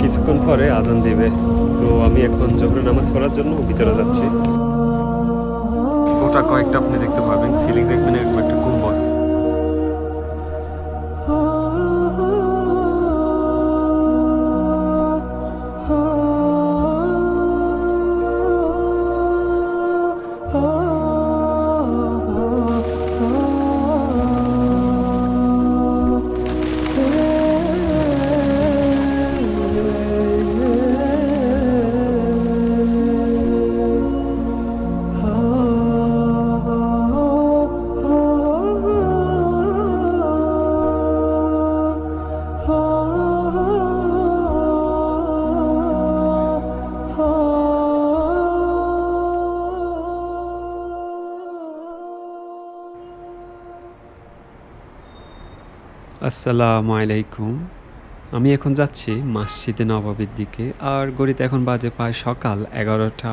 কিছুক্ষণ পরে আজান দিবে। তো আমি এখন জোহরের নামাজ পড়ার জন্য ভিতরে যাচ্ছি। গোটা কয়েকটা আপনি দেখতে পাবেন সিলিং দেখবেন এরকম একটা আসসালামু আলাইকুম। আমি এখন যাচ্ছি মসজিদে নবাবের দিকে, আর গড়িতে এখন বাজে প্রায় সকাল এগারোটা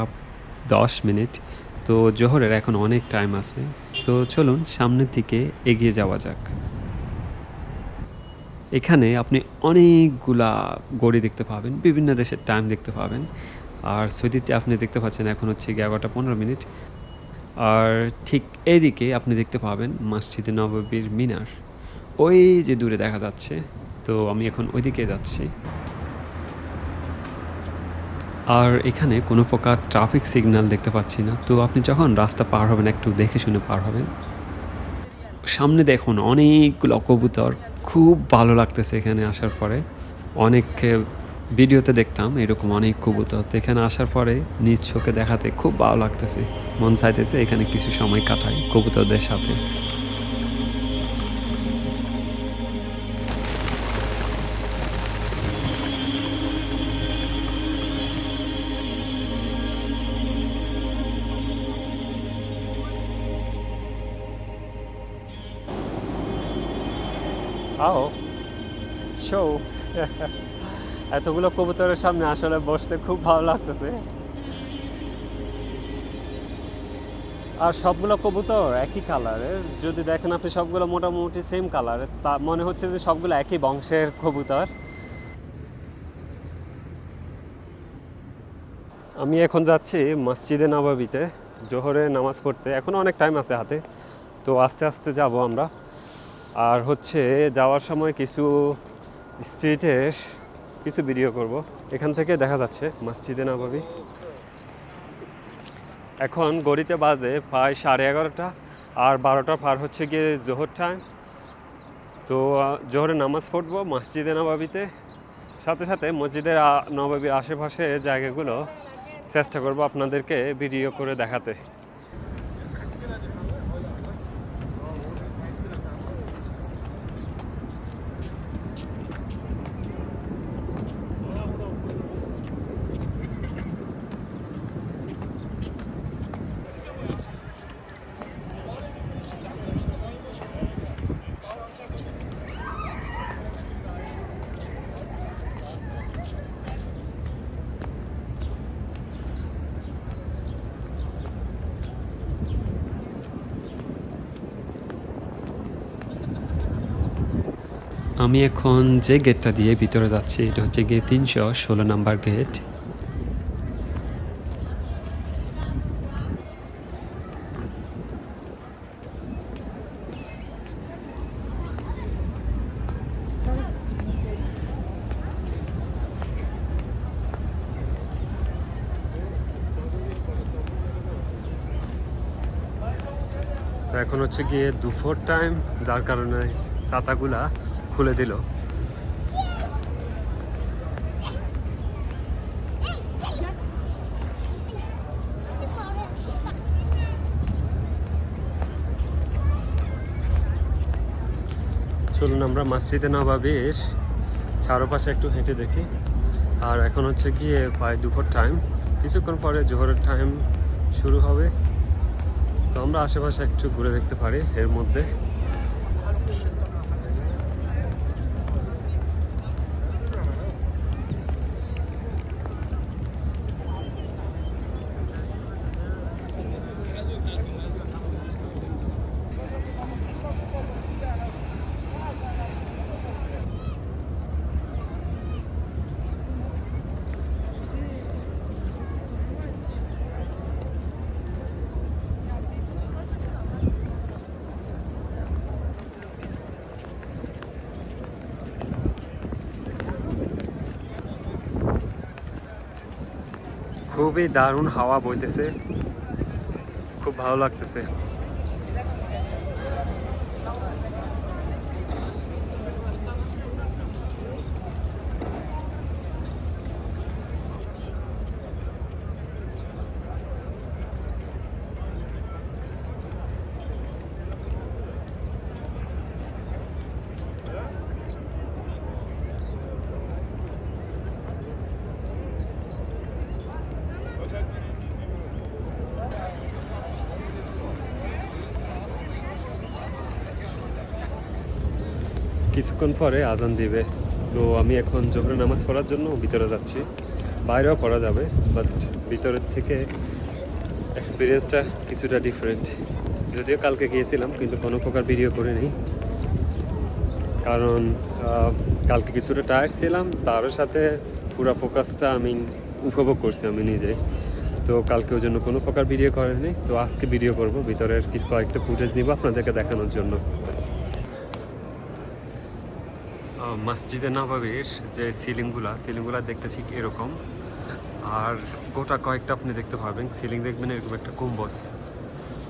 দশ মিনিট। তো জোহরের এখন অনেক টাইম আছে। তো চলুন সামনের দিকে এগিয়ে যাওয়া যাক। এখানে আপনি অনেকগুলা গড়ি দেখতে পাবেন, বিভিন্ন দেশের টাইম দেখতে পাবেন। আর সৌদিতে আপনি দেখতে পাচ্ছেন এখন হচ্ছে এগারোটা পনেরো মিনিট। আর ঠিক এইদিকে আপনি দেখতে পাবেন মসজিদে নবাবীর মিনার। ওই যে দূরে দেখা যাচ্ছে, তো আমি এখন ওইদিকে যাচ্ছি। আর এখানে কোনো প্রকার ট্রাফিক সিগন্যাল দেখতে পাচ্ছি না। তো আপনি যখন রাস্তা পার হবেন, একটু দেখে শুনে পার হবেন। সামনে দেখুন, অনেকগুলো কবুতর। খুব ভালো লাগতেছে এখানে আসার পরে। অনেক ভিডিওতে দেখতাম এরকম অনেক কবুতর। তো এখানে আসার পরে নিজ চোখে দেখাতে খুব ভালো লাগতেছে। মন চাইতেছে এখানে কিছু সময় কাটাই কবুতরদের সাথে। আও। শো এতগুলো কবুতরের সামনে আসলে বসতে খুব ভালো লাগতেছে। আর সবগুলো কবুতর একই কালারের যদি দেখেন আপনি সবগুলো মোটামুটি সেম কালারের তা মনে হচ্ছে যে সবগুলো একই বংশের কবুতর। আমি এখন যাচ্ছি মসজিদে নবাবিতে, জোহরে নামাজ পড়তে। এখনও অনেক টাইম আছে হাতে। তো আস্তে আস্তে যাব আমরা। আর হচ্ছে যাওয়ার সময় কিছু স্ট্রিটে কিছু ভিডিও করব। এখান থেকে দেখা যাচ্ছে মসজিদে নবাবি এখন গড়িতে বাজে প্রায় সাড়ে এগারোটা আর বারোটা পার হচ্ছে গিয়ে জোহর টাইম তো জোহরে নামাজ পড়ব মসজিদে নবাবিতে সাথে সাথে মসজিদের নবাবির আশেপাশে জায়গাগুলো চেষ্টা করব আপনাদেরকে ভিডিও করে দেখাতে। আমি এখন যে গেটটা দিয়ে ভিতরে যাচ্ছি, এটা হচ্ছে গিয়ে তিনশো ষোলো নাম্বার গেট। এখন হচ্ছে গিয়ে দুপুর টাইম যার কারণে ছাতাগুলা খুলে দিল। চলুন আমরা মসজিদে নবাবির চারপাশে একটু হেঁটে দেখি। আর এখন হচ্ছে গিয়ে প্রায় দুপুর টাইম কিছুক্ষণ পরে জোহরের টাইম শুরু হবে। তো আমরা আশেপাশে একটু ঘুরে দেখতে পারি এর মধ্যে। খুবই দারুণ হাওয়া বইতেছে। খুব ভালো লাগতেছে। কিছুক্ষণ পরে আজান দিবে। তো আমি এখন জোহরের নামাজ পড়ার জন্য ভিতরে যাচ্ছি। বাইরেও পড়া যাবে বাট ভিতরের থেকে এক্সপিরিয়েন্সটা কিছুটা ডিফারেন্ট যদিও কালকে গিয়েছিলাম, কিন্তু কোনো প্রকার ভিডিও করে নেই কারণ কালকে কিছুটা টায়ার্ড ছিলাম, তার সাথে পুরো ফোকাসটা আমি উপভোগ করছি আমি নিজে তো কালকে ওই জন্য কোনো প্রকার ভিডিও করেনি। তো আজকে ভিডিও করব, ভিতরের কিছু কয়েকটা ফুটেজ নিব আপনাদেরকে দেখানোর জন্য। মসজিদে নবাবির যে সিলিংগুলা সিলিংগুলা দেখতে ঠিক এরকম। আর গোটা কয়েকটা আপনি দেখতে পাবেন সিলিং দেখবেন এরকম একটা গম্বুজ।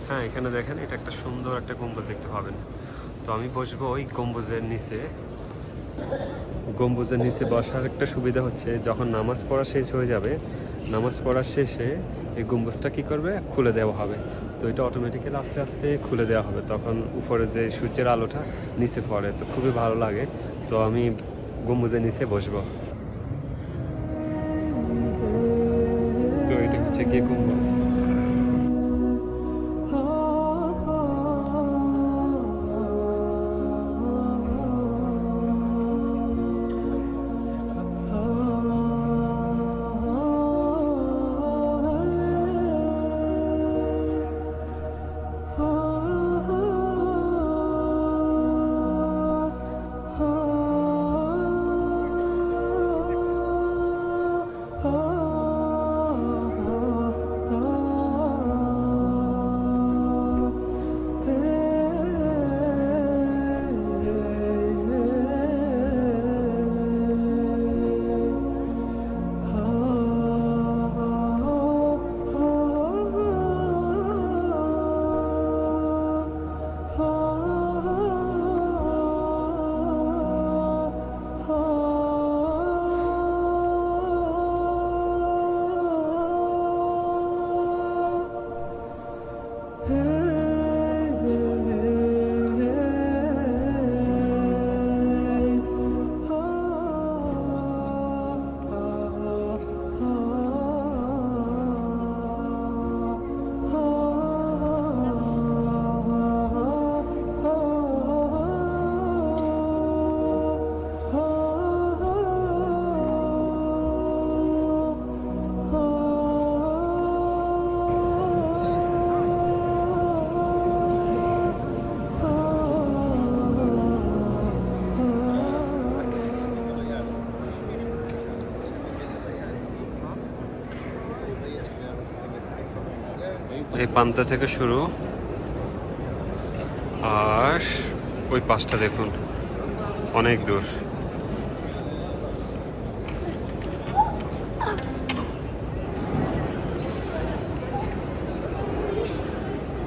হ্যাঁ এখানে দেখেন এটা একটা সুন্দর একটা গম্বুজ দেখতে পাবেন। তো আমি বসবো ওই গম্বুজের নিচে। গম্বুজের নিচে বসার একটা সুবিধা হচ্ছে, যখন নামাজ পড়া শেষ হয়ে যাবে, নামাজ পড়ার শেষে এই গম্বুজটা কি করবে? খুলে দেওয়া হবে। তো এটা অটোমেটিক্যালি আস্তে আস্তে খুলে দেওয়া হবে। তখন উপরে যে সূর্যের আলোটা নিচে পড়ে। তো খুবই ভালো লাগে। তো আমি গম্বুজের নিচে বসবো। তো এটা হচ্ছে গিয়ে গম্বুজ। এই পান্তা থেকে শুরু। আর ওই পাশটা দেখুন, অনেক দূর।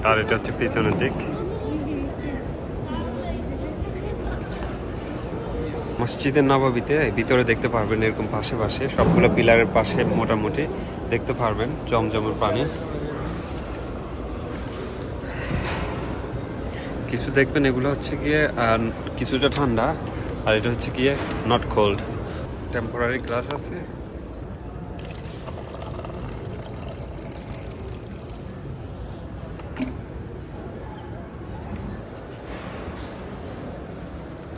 আর এটা হচ্ছে পিছনের দিক। মসজিদের নবাবিতে ভিতরে দেখতে পারবেন এরকম পাশে পাশে, সবগুলো পিলারের পাশে মোটামুটি দেখতে পারবেন, জমজমের পানি। কিছু দেখবেন, এগুলো হচ্ছে গিয়ে কিছুটা ঠান্ডা, আর এটা হচ্ছে গিয়ে নট কোল্ড টেম্পোরারি গ্লাস আছে।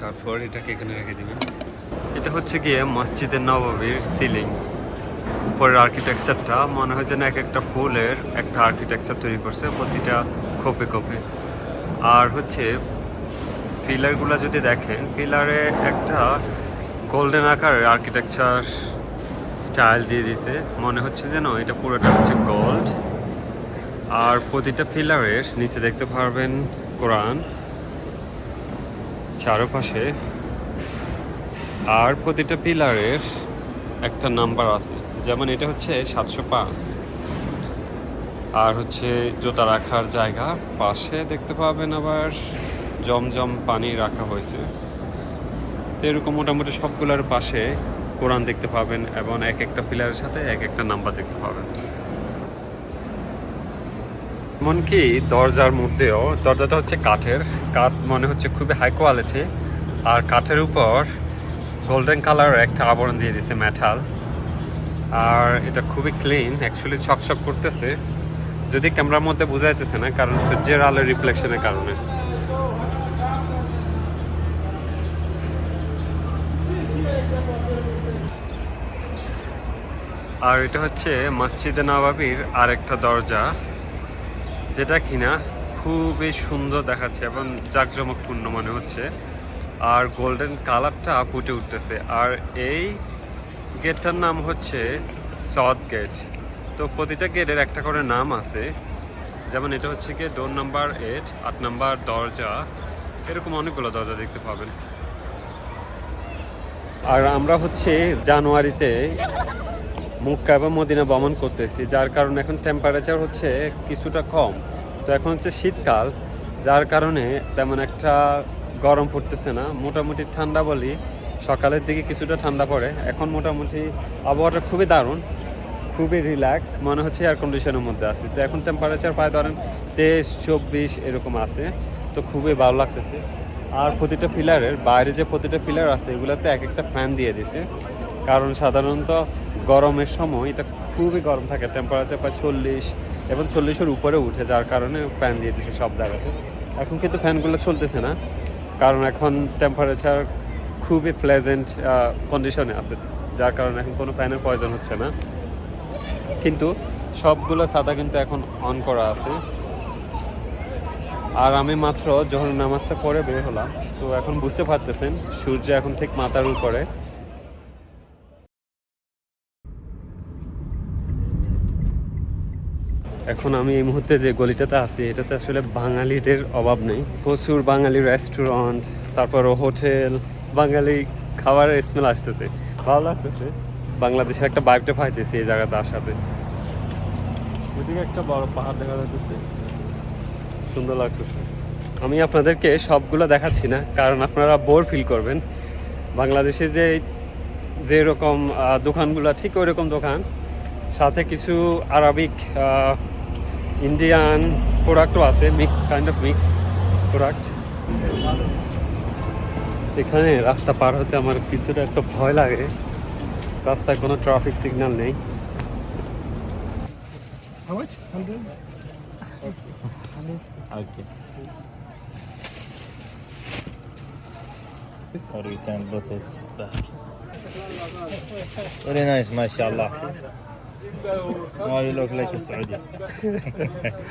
তারপর এটাকে এখানে রেখে দিবেন। এটা হচ্ছে গিয়ে মসজিদের নবাবির সিলিং উপরের আর্কিটেকচারটা মনে হয় যেন এক একটা ফুলের একটা আর্কিটেকচার তৈরি করছে, প্রতিটা খোপে খোপে। আর হচ্ছে পিলারগুলো যদি দেখেন পিলারে একটা গোল্ডেন আকারের আর্কিটেকচার স্টাইল দিয়ে দিছে। মনে হচ্ছে যেন এটা পুরোটা হচ্ছে গোল্ড আর প্রতিটা পিলারের নিচে দেখতে পারবেন কোরআন চারপাশে। আর প্রতিটা পিলারের একটা নাম্বার আছে। যেমন এটা হচ্ছে সাতশো পাঁচ। আর হচ্ছে জুতা রাখার জায়গা পাশে দেখতে পাবেন আবার জমজম পানি রাখা হয়েছে। তো এরকম মোটামুটি সবগুলোর পাশে কোরআন দেখতে পাবেন এবং এক একটা পিলারের সাথে এক একটা নাম্বার দেখতে পাবেন। এমনকি দরজার মধ্যেও, দরজাটা হচ্ছে কাঠের, কাঠ মনে হচ্ছে খুবই হাই কোয়ালিটি আর কাঠের উপর গোল্ডেন কালার একটা আবরণ দিয়ে দিছে মেটাল আর এটা খুবই ক্লিন অ্যাকচুয়ালি ছকছক করতেছে। যদি ক্যামেরার মধ্যে বোঝা যাইতেছে না, কারণ সূর্যের আলোর রিফ্লেকশনের কারণে। আর এটা হচ্ছে মসজিদে নবাবির আরেকটা দরজা, যেটা কিনা খুবই সুন্দর দেখাচ্ছে এবং জাঁকজমকপূর্ণ মনে হচ্ছে। আর গোল্ডেন কালারটা ফুটে উঠতেছে। আর এই গেটটার নাম হচ্ছে সদ গেট তো প্রতিটা গেটের একটা করে নাম আছে। যেমন এটা হচ্ছে গিয়ে ডোর নাম্বার এইট আট নাম্বার দরজা। এরকম অনেকগুলো দরজা দেখতে পাবেন। আর আমরা হচ্ছে জানুয়ারিতে মুক্কা এবং মদিনা ভ্রমণ করতেছি, যার কারণে এখন টেম্পারেচার হচ্ছে কিছুটা কম। তো এখন হচ্ছে শীতকাল, যার কারণে তেমন একটা গরম পড়তেছে না। মোটামুটি ঠান্ডা বলি, সকালের দিকে কিছুটা ঠান্ডা পড়ে। এখন মোটামুটি আবহাওয়াটা খুবই দারুণ। খুবই রিল্যাক্স মনে হচ্ছে এয়ার কন্ডিশনের মধ্যে আছে। তো এখন টেম্পারেচার প্রায় ধরেন তেইশ, চব্বিশ এরকম আছে। তো খুবই ভালো লাগতেছে। আর প্রতিটা পিলারের বাইরে যে প্রতিটা পিলার আছে, এগুলোতে এক একটা ফ্যান দিয়ে দিছে। কারণ সাধারণত গরমের সময় এটা খুবই গরম থাকে টেম্পারেচার প্রায় চল্লিশ এবং চল্লিশের উপরে উঠে, যার কারণে ফ্যান দিয়ে দিছে সব জায়গাতে। এখন কিন্তু ফ্যানগুলো চলতেছে না, কারণ এখন টেম্পারেচার খুবই প্লেজেন্ট কন্ডিশনে আছে। যার কারণে এখন কোনো ফ্যানের প্রয়োজন হচ্ছে না। কিন্তু সবগুলো ছাতা কিন্তু এখন অন করা আছে। আর আমি মাত্র যখন নামাজটা পরে বের হলাম, তো এখন বুঝতে পারতেছেন, সূর্য এখন ঠিক মাথার উপরে। এখন আমি এই মুহূর্তে যে গলিটাতে আছি, এটাতে আসলে বাঙালিদের অভাব নেই। প্রচুর বাঙালি রেস্টুরেন্ট তারপর হোটেল বাঙালি খাবারের স্মেল আসতেছে। ভালো লাগতেছে। বাংলাদেশের একটা বাইকটা পাইতেছি এই জায়গাতে আসাতে। ওইদিকে একটা বড় পাহাড় দেখা যাচ্ছে সুন্দর লাগতেছে। আমি আপনাদেরকে সবগুলো দেখাচ্ছি না কারণ আপনারা বোর ফিল করবেন। বাংলাদেশে যে যে রকম দোকানগুলো ঠিক ওই রকম দোকান। সাথে কিছু আরবিক ইন্ডিয়ান প্রোডাক্টও আছে mix kind of mix product এখানে রাস্তা পার হতে আমার কিছুটা একটা ভয় লাগে। রাস্তায় কোনো ট্রাফিক সিগন্যাল নেই How much? Hundred. Okay. Or we can put it back. Very nice, mashallah. Now you look like a Saudi.